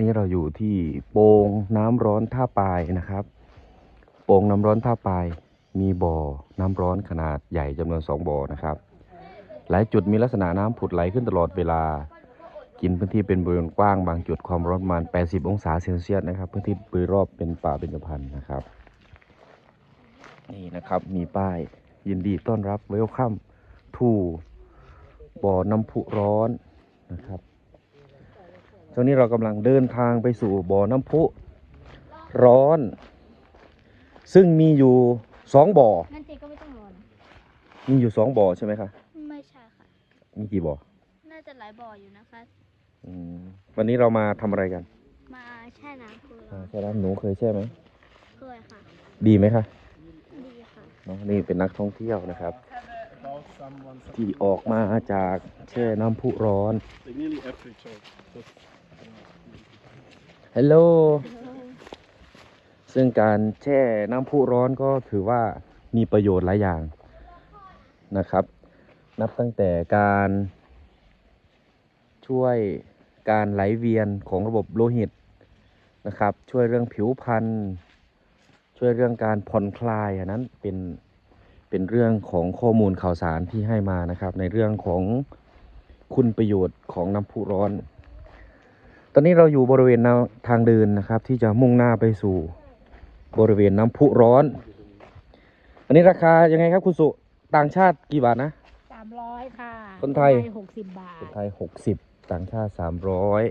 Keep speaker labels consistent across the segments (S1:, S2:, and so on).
S1: นี้เราอยู่ที่โป่งน้ำร้อนท่าปายนะครับ โป่งน้ำร้อนท่าปาย มีบ่อน้ำร้อนขนาดใหญ่จำนวนสองบ่อนะครับ หลายจุดมีลักษณะน้ำผุดไหลขึ้นตลอดเวลา กินพื้นที่เป็นบริเวณกว้างบางจุดความร้อนประมาณ 80 องศาเซลเซียสนะครับ พื้นที่โดยรอบเป็นป่าเบญจพรรณนะครับ นี่นะครับมีป้ายยินดีต้อนรับเวลคัมทูบ่อน้ำพุร้อนนะครับ ช่วงนี้เรากำลังเดินทางไปสู่บ่อน้ำพุร้อน ซึ่งมีอยู่สองบ่อ
S2: งั้นเจก็ไม่ต้องรอนะ
S1: มีอยู่สองบ่อใช่ไหมคะ
S2: ไม่ใช่ค่ะ
S1: มีกี่บ่อ
S2: น่าจะหลายบ่ออยู่นะคะ
S1: อืมวันนี้เรามาทำอะไรกัน
S2: มาแช่น้ำคือ
S1: อ่าใช่แล้วหนูเคยแช่ไหม
S2: เคยค่ะ
S1: ดีไหมคะ
S2: ดีค่ะ
S1: เนอะนี่เป็นนักท่องเที่ยวนะครับที่ออกมาจากแช่น้ำพุร้อน
S3: They nearly after each other. Just,
S1: ฮัลโหล ซึ่งการแช่น้ำพุร้อนก็ถือว่ามีประโยชน์หลายอย่างนะครับ นับตั้งแต่การช่วยการไหลเวียนของระบบโลหิตนะครับ ช่วยเรื่องผิวพรรณ ช่วยเรื่องการผ่อนคลายอันนั้นเป็นเป็นเรื่องของข้อมูลข่าวสารที่ให้มานะครับ ในเรื่องของคุณประโยชน์ของน้ำพุร้อน ตอนนี้เราอยู่บริเวณแนวทางเดินนะครับ ที่จะมุ่งหน้าไปสู่บริเวณน้ำพุร้อน อันนี้ราคายังไงครับคุณสุต่างชาติกี่บาทนะ
S4: สามร้อยค่ะ
S1: คนไทย
S4: หกสิบบาท
S1: คนไทยหกสิบต่างชาติสามร้อย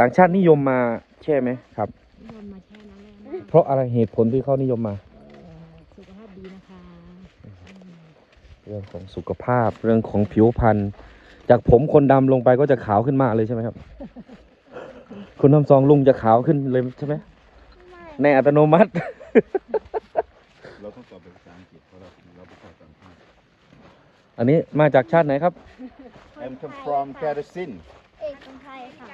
S1: ต่างชาตินิยมมาใช่ไหมครับ
S4: นิยมมาแช่น้ำแร่นะ
S1: เพราะอะไรเหตุผลที่เขานิยมมา
S4: เอ่อสุขภาพดีนะคะ
S1: เรื่องของสุขภาพเรื่องของผิวพรรณจากผมคนดำลงไปก็จะขาวขึ้นมากเลยใช่ไหมครับ คุณทำซองลุงจะขาวขึ้นเลยใช่ไหมในอัตโนมัติ
S3: เราต้องตอบเป็นภาษาอังกฤษเพราะเราเราภาษาต่างชาติ
S1: อันนี้มาจากชาติไหนครับ
S3: I'm come from Karasin
S2: เอกคนไทยค่ะ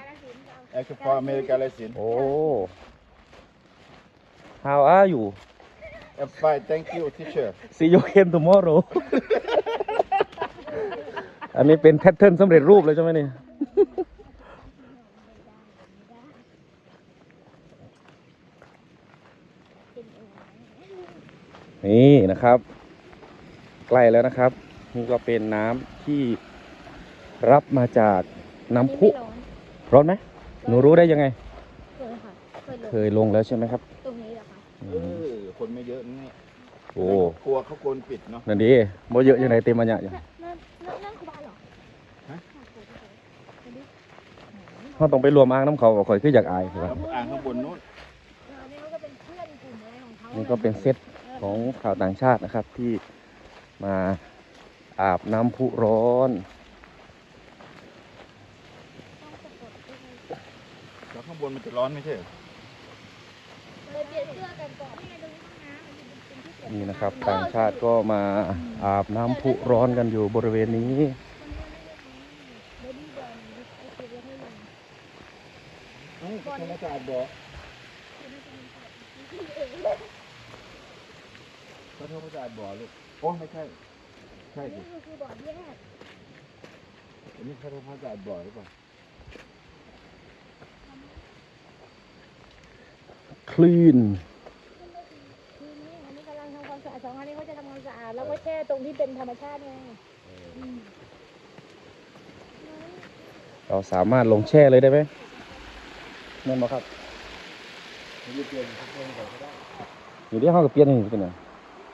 S3: I come from America Karasin
S1: โอ้ How are you
S3: I'm fine thank you teacher
S1: See you again tomorrow อันนี้เป็นแพทเทิร์นสำเร็จรูปเลยใช่ไหมเนี่ย นี่นะครับ ใกล้แล้วนะครับ นี่ก็เป็นน้ำที่รับมาจากน้ำพุ
S2: นี่ไม่ร้อน
S1: ร้อนไหมหนูรู้ได้ยังไง
S2: เคยค่ะเคยล
S1: เค
S2: ง
S1: ยลงแล้วใช่ไหมครับ
S2: ตรงนี้เหรอคะ
S1: อื
S3: เอ
S1: ม
S3: อคนไม่เยอะนี่
S1: โอ้
S3: ครัวเขาโกนปิดเนาะ
S1: นั่นดีบ่เยอะยังไงเต็มอันเนี่ย
S2: นั่นนั่นนั่นนั่นครูบาเหรอ
S3: ฮะ
S1: เขาต้องไปรวมอ้างน้ำเขาบอกข่อยคืออยากอายครับ
S3: อ่างข้างบนนู้น
S2: เออนี่ นี่ก็เป็
S1: นเซตของข่าวต่างชาตินะครับที่มาอาบน้ำพุร้อน
S3: แล้วข้างบนมันจะร้อนไม่ใช่เหรอ
S2: เลยเปลี่ยนเสื้อกันก่อนนี่ไงตรงนี้ห้องน้ำมันจะเป็นที่เปลี่ยน
S1: นี่นะครับ ต่างชาติก็มาอาบน้ำพุร้อนกันอยู่บริเวณนี้
S2: เบบี้บอลโอเคแล้วให้ลง
S3: เอ้าเขามาจากบ่อเขาเท่ามาจากบ่อลูกโอ้ไม่ใช่ ใช่สิ
S2: นี่คือบ่อแยก
S3: อันนี้เขาเท่ามาจากบ่อหรือเปล่า
S1: คลื่น
S4: ทีนี้อันนี้กำลังทำความสะอาดสองอันนี้เขาจะทำความสะอาดแล้วก็แช่ตรงที่เป็นธรรมชาติไง
S1: เราสามารถลงแช่เลยได้ไหมนั่นบ่ครับ
S3: ไม่ได้เปลี่ยนเขาเปลี่ยนก่อนก็ได้
S1: อยู่ที่ห้องกับเปลี่ยนนี่เป็นไง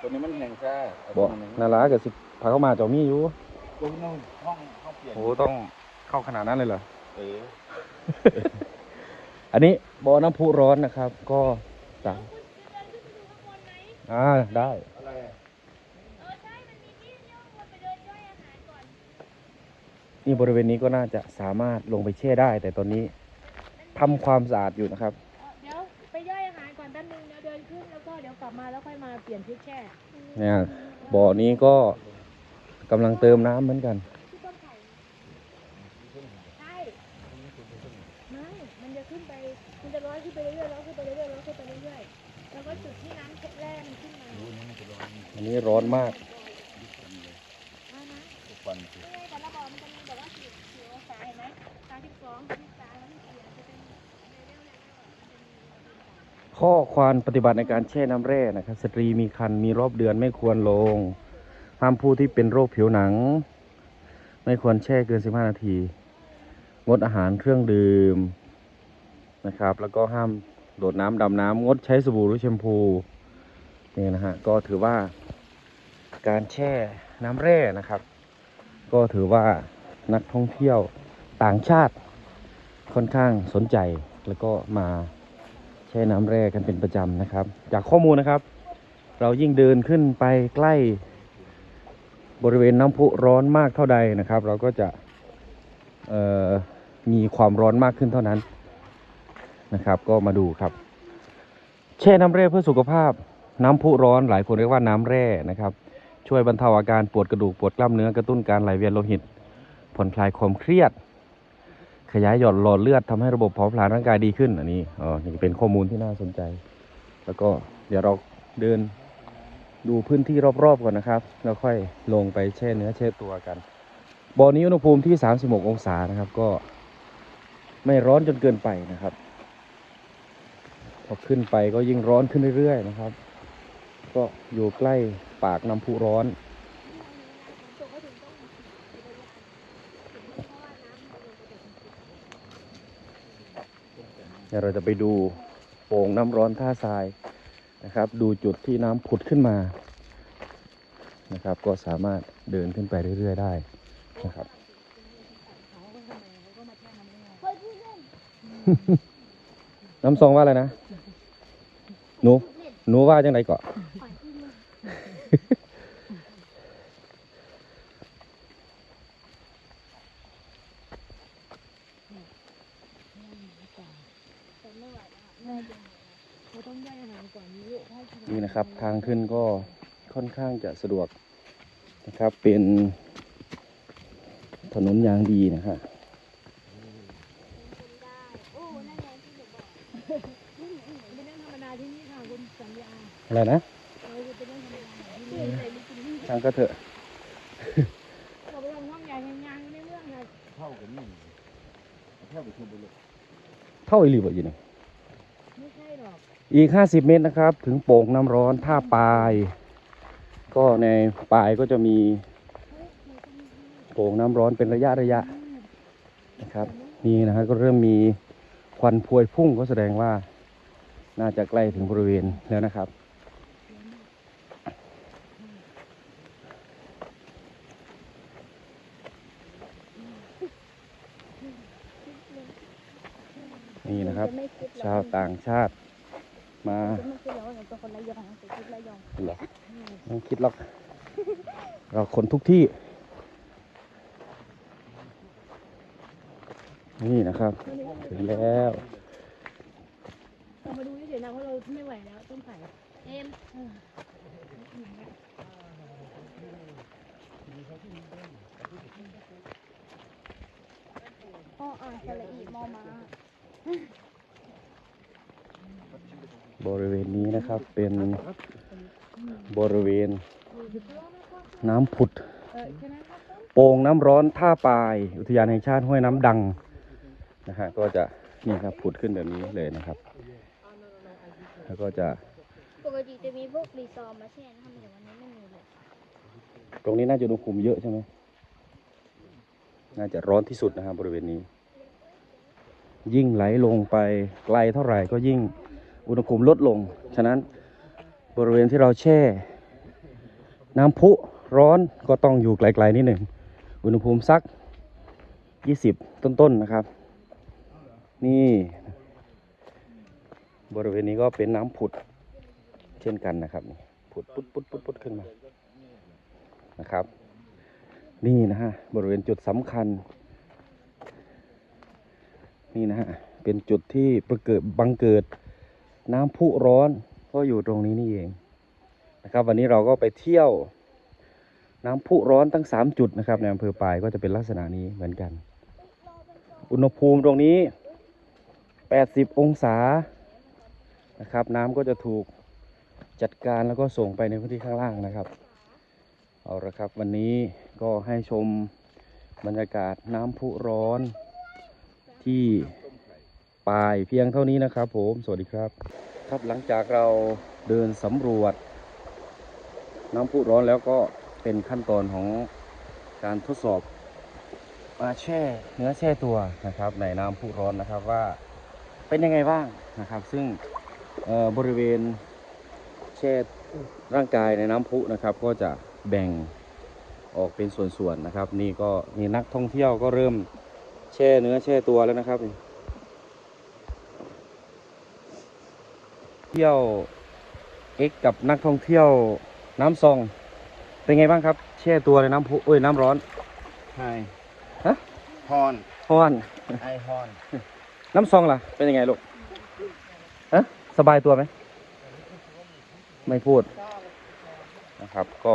S3: ตัวนี้มันแห้งซ่าเอา
S1: บ่
S3: ตัวนั้น
S1: นารากับสิพาเข้ามาเจ้ามีอยู่
S3: ตัวนู้นห้องห้องเปลี่ยน
S1: โอ้ต้องเข้าขนาดนั้นเลยเหรอ
S3: เออ
S1: อันนี้บ่อน้ำพุร้อนนะครับ ก็ต่างอ่าได้
S3: อะไรอะ
S1: นี่บริเวณนี้ก็น่าจะสามารถลงไปแช่ได้ แต่ตอนนี้ทำความสะอาดอยู่นะครับ
S4: ล้วก็เดี๋ยวกลับมาแล้วค่อยมาเปลี่ยนชุดแช่
S1: เนี่ย บ่อนี้ก็กำลังเติมน้ำเหมือนกัน
S4: ใช่ไม่มันจะขึ้นไป มันจะร้อยขึ้นไปเรื่อยๆร้อยขึ้นไปเรื่อยๆร้อยขึ้นไปเรื่อยๆแล้วก็จุดที่น้ำแร่มันขึ้นมา
S1: อันนี้ร้อนมาก
S4: อ่านะ
S3: ทุกวันสิ
S4: นี่ไงแต่ละบ่อมันจะมีแบบว่าสี่สี่องศาเห็นไหมสามสิบสองสามสิบสามแล้วนี่เปลี่ยนจะเป็น
S1: ข้อความปฏิบัติในการแช่น้ำแร่นะครับ สตรีมีครรภ์มีรอบเดือนไม่ควรลง ห้ามผู้ที่เป็นโรคผิวหนัง ไม่ควรแช่เกิน 15 นาที งดอาหารเครื่องดื่มนะครับ แล้วก็ห้ามโดดน้ำดำน้ำงดใช้สบู่หรือแชมพูนี่นะฮะก็ถือว่าการแช่น้ำแร่นะครับ ก็ถือว่านักท่องเที่ยวต่างชาติค่อนข้างสนใจแล้วก็มา ช่น้ำแร่กันเป็นประจำนะครับ จากข้อมูลนะครับ เรายิ่งเดินขึ้นไปใกล้บริเวณน้ำพุร้อนมากเท่าใดนะครับ เราก็จะมีความร้อนมากขึ้นเท่านั้นนะครับ ก็มาดูครับ แช่น้ำแร่เพื่อสุขภาพน้ำพุร้อนหลายคนเรียกว่าน้ำแร่นะครับ ช่วยบรรเทาอาการปวดกระดูกปวดกล้ามเนื้อกระตุ้นการไหลเวียนโลหิตผ่อนคลายความเครียด ขยายหยอดหลอดเลือดทำให้ระบบเผาผลาญร่างกายดีขึ้นอันนี้อ๋อนี่เป็นข้อมูลที่น่าสนใจ แล้วก็เดี๋ยวเราเดินดูพื้นที่รอบๆก่อนนะครับ แล้วค่อยลงไปแช่เนื้อแช่ตัวกันบ่อนี้อุณหภูมิที่ 36 องศานะครับ ก็ไม่ร้อนจนเกินไปนะครับพอขึ้นไปก็ยิ่งร้อนขึ้นเรื่อยๆนะครับ ก็อยู่ใกล้ปากน้ำพุร้อน เดี๋ยวเราจะไปดูโป่งน้ำร้อนท่าทรายนะครับ ดูจุดที่น้ำผุดขึ้นมานะครับ ก็สามารถเดินขึ้นไปเรื่อย ๆ ได้นะครับ
S2: น้ำ
S1: ซองว่าอะไรนะหนู
S2: พูดเล่น
S1: หนูว่าจังไรเกาะ
S2: ขอที่มึงแต่ไม่ไหวแล้วแม่เดิน
S4: เราต้องได้อาหารก่อนนี้ให้ข นาด
S1: นี่นะครับ ทางขึ้นก็ค่อนข้างจะสะดวกนะครับ เป็นถนนยางดีนะครับ
S2: คนได้โอ้นั่นไงที่หนูบอก
S4: เป็นเรื่องธรรมดาที่นี่ค่ะคุณสัญญา
S1: อะไรนะ
S4: เราเป็นเรื่องธรรมดาของที่
S2: ที่
S4: นี่
S2: ใส่ลิปสติก
S1: ทางก็เถอะ
S4: เราไปทำห้องใหญ่งานไม่เรื่องเลย
S3: เท่ากันนี่เท่าไปชมบุรี
S1: เท่าอีหลีบ่อยู่นี่
S4: ไม่ใช่หร อก
S1: อีก 50 เมตรนะครับ ถึงโป่งน้ำร้อนท่าปลาย ก็ในปลายก็จะมีโป่งน้ำร้อนเป็นระยะระยะนะครับนี่นะฮะก็เริ่มมีควันพวยพุ่งก็แสดงว่าน่าจะใกล้ถึงบริเวณแล้วนะครับ นี่นะครับ ชาวต่างชาติ มา
S2: จะไม่คิดหรอกว่าหนูเป็นคนระยองแต่คิดระยอง
S1: เหรอไม่ต้องคิดหรอก เราคนทุกที่ นี่นะครับ ถึงแล้ว
S4: เรามาดูเฉยๆนะว่าเราไม่ไหวแล้วต้องไผ่
S2: เอ็มอ้ออ่านสระอีมอมา
S1: บริเวณนี้นะครับเป็นบริเวณน้ำผุด
S4: เออแค่นั้นครับ
S1: โป่งน้ำร้อนท่าปลาย อุทยานแห่งชาติห้วยน้ำดังนะฮะก็จะนี่ครับผุดขึ้นแบบนี้เลยนะครับ แล้วก็จะ
S2: ปกติจะมีพวกรีซอร์มาแช่น้ำแต่วันนี้ไม่มีเลย
S1: ตรงนี้น่าจะอุณหภูมิเยอะใช่ไหมน่าจะร้อนที่สุดนะครับบริเวณนี้ ยิ่งไหลลงไปไกลเท่าไหร่ก็ยิ่ง อุณหภูมิลดลง ฉะนั้นบริเวณที่เราแช่ น้ำพุร้อนก็ต้องอยู่ไกลๆนิดหนึ่ง อุณหภูมิสัก 20 ต้นๆนะครับ นี่ บริเวณนี้ก็เป็นน้ำผุดเช่นกันนะครับผุดปุ๊ดปุ๊ดปุ๊ดปุ๊ดขึ้นมานะครับ นี่นะฮะบริเวณจุดสำคัญ นี่นะฮะเป็นจุดที่ประเกิดบังเกิด น้ำพุร้อนก็อยู่ตรงนี้นี่เองนะครับ วันนี้เราก็ไปเที่ยวน้ำพุร้อนทั้ง 3 จุดนะครับในอำเภอปายก็จะเป็นลักษณะนี้เหมือนกัน อุณหภูมิตรงนี้ 80 องศานะครับ น้ำก็จะถูกจัดการแล้วก็ส่งไปในพื้นที่ข้างล่างนะครับเอาละครับ วันนี้ก็ให้ชมบรรยากาศน้ำพุร้อนที่ ปลายเพียงเท่านี้นะครับ ผม สวัสดีครับ ครับหลังจากเราเดินสำรวจ น้ำพุร้อนแล้วก็เป็นขั้นตอนของการทดสอบมาแช่เนื้อแช่ตัวนะครับ ในน้ำพุร้อนนะครับว่าเป็นยังไงบ้างนะครับ ซึ่งเอ่อบริเวณแช่ร่างกายในน้ำพุนะครับ ก็จะแบ่งออกเป็นส่วนๆนะครับ นี่ก็มีนักท่องเที่ยวก็เริ่มแช่เนื้อแช่ตัวแล้วนะครับ เที่ยวเอ็กกับนักท่องเที่ยวน้ำซอง เป็นไงบ้างครับ แช่ตัวในน้ำพุเอ้ยน้ำร้อน
S3: ใช่
S1: ฮะ
S3: ฮอน
S1: ฮ้อน
S3: ไอฮอน
S1: น้ำซองล่ะ เป็นยังไงลูกฮะสบายตัวไหม ไม่พูดนะครับ ก็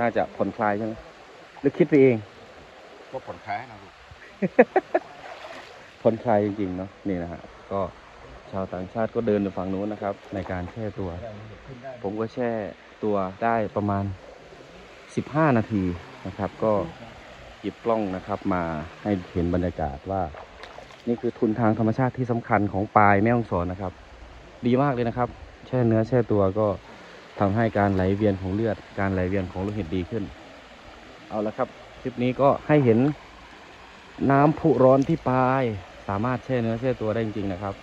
S1: น่าจะผ่อนคลายใช่ไหมหรือคิดไปเอง
S3: ก็ผ่อนคลายนะลูก
S1: ผ่อนคลายจริงๆเนาะนี่นะฮะก็ ชาวต่างชาติก็เดินอยู่ฝั่งนู้นนะครับ ในการแช่ตัว ผมก็แช่ตัวได้ประมาณ 15 นาทีนะครับ ก็หยิบกล้องนะครับมาให้เห็นบรรยากาศว่า นี่คือทุนทางธรรมชาติที่สำคัญของปลายแม่ฮ่องสอนนะครับ ดีมากเลยนะครับ แช่เนื้อแช่ตัวก็ทำให้การไหลเวียนของเลือด การไหลเวียนของโลหิตดีขึ้น เอาละครับคลิปนี้ก็ให้เห็นน้ำพุร้อนที่ปลาย สามารถแช่เนื้อแช่ตัวได้จริงๆนะครับ